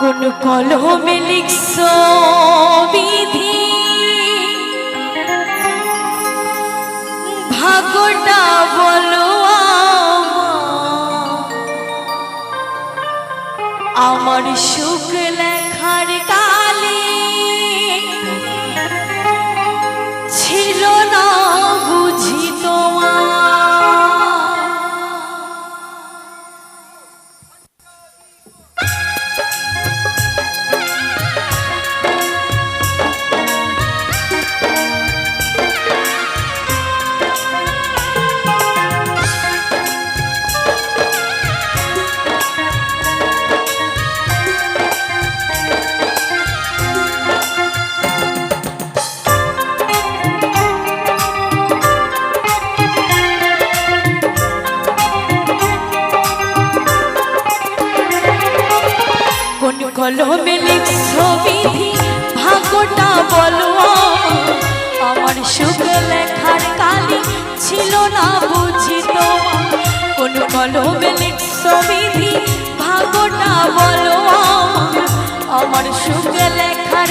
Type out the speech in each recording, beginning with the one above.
কোন কলমে লিখছো বিধি? ভাগটা বলো আমার। সু ভালো আমার সুখ লেখার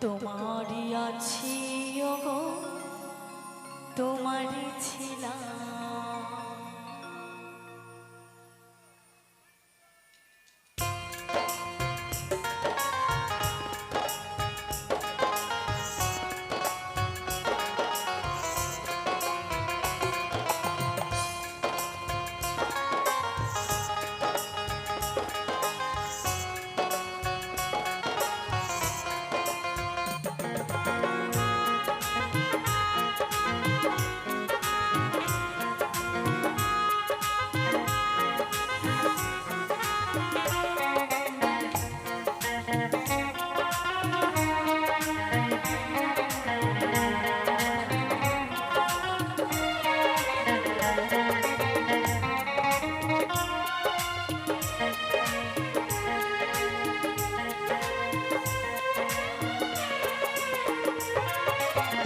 তোমারই আছি তোমারই ছিলাম।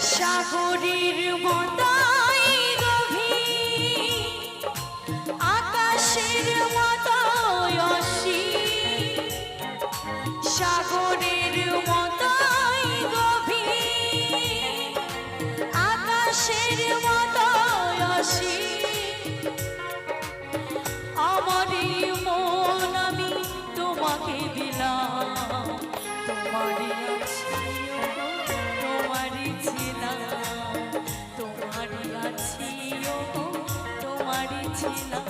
সাগরের মতাই গভীর, আকাশের মতাই অসী সাগরের মতাই গভীর, আকাশের মতাই অসী আমারই মন আমি তোমাকে দিলাম, তোমারই আছে আছে না তোমারই আছি তোমারই ছিলাম।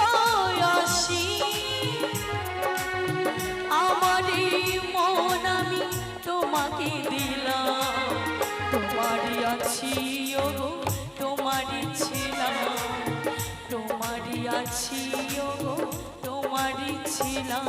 ছিলাম।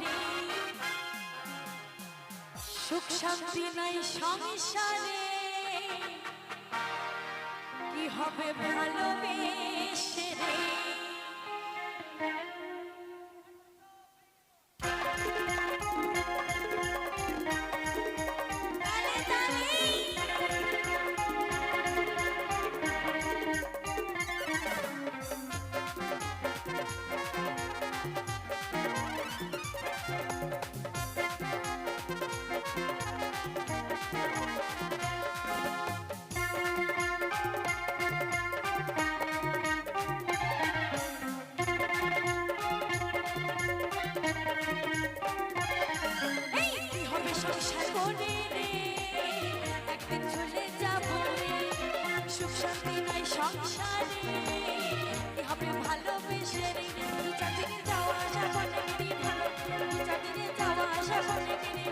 রে সুখ শান্তি নাই সংসারে। কি হবে ভালোবেসে রে? শান্তি নাই সংসারে। হবে ভালোবেসে রে যাওয়া আসা অনেকেরই ভালো। যাওয়া আসা অনেকেরই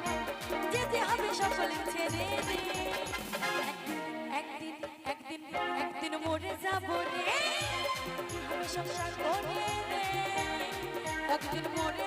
যেতে হবে সকলে ছেড়ে একদিন একদিন একদিন মরে যাব রে। হবে সংসার করে একদিন মরে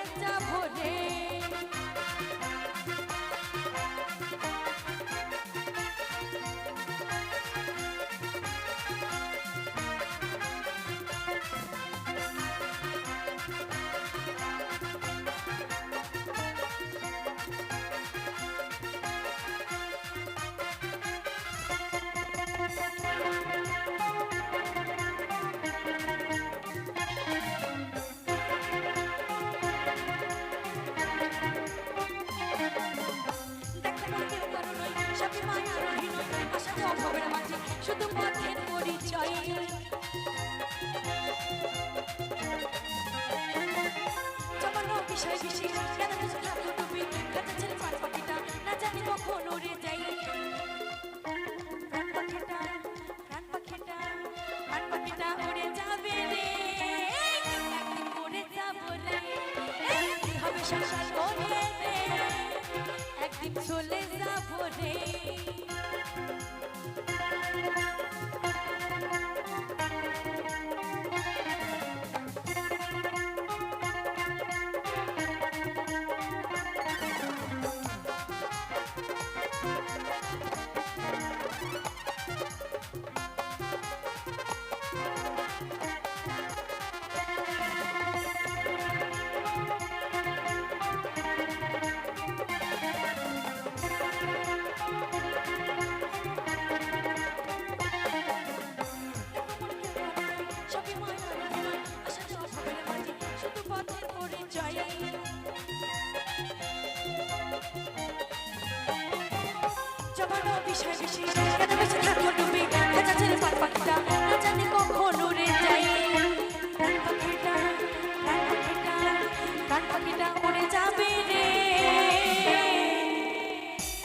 করুণই, সাথে মায়ার অভিনয়, আশা যে অভাবের মাঝে শুধু পথের পরিচয়। জমানো বিষয় বিশেষ কেন বুঝে থাকো তুমি? কাছে ছেড়ে পার পাখিটা না জানি কখন উড়ে যাই প্রাণ পাখিটা প্রাণ পাখিটা প্রাণ পাখিটা উড়ে যাবে রে। একদিন উড়ে যাব রে। হবে সংসার সবই মায়ার অভিনয়, আশা যে অভাবের মাঝে শুধু পথের পরিচয় জমানো বিষয় বিশেষ কেন বেঁচে থাকো তুমি খাঁচা ছেড়ে পার পাখিটা না জানি কখন উড়ে যাই প্রাণ পাখিটা প্রাণ পাখিটা প্রাণ পাখিটা উড়ে যাবে রে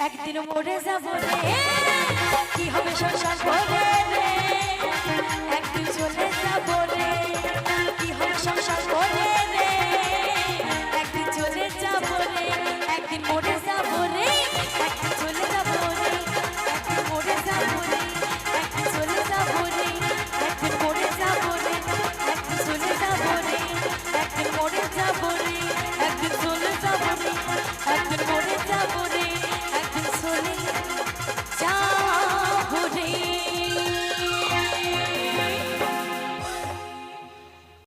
একদিন মরে যাব রে কি হবে সংসার করে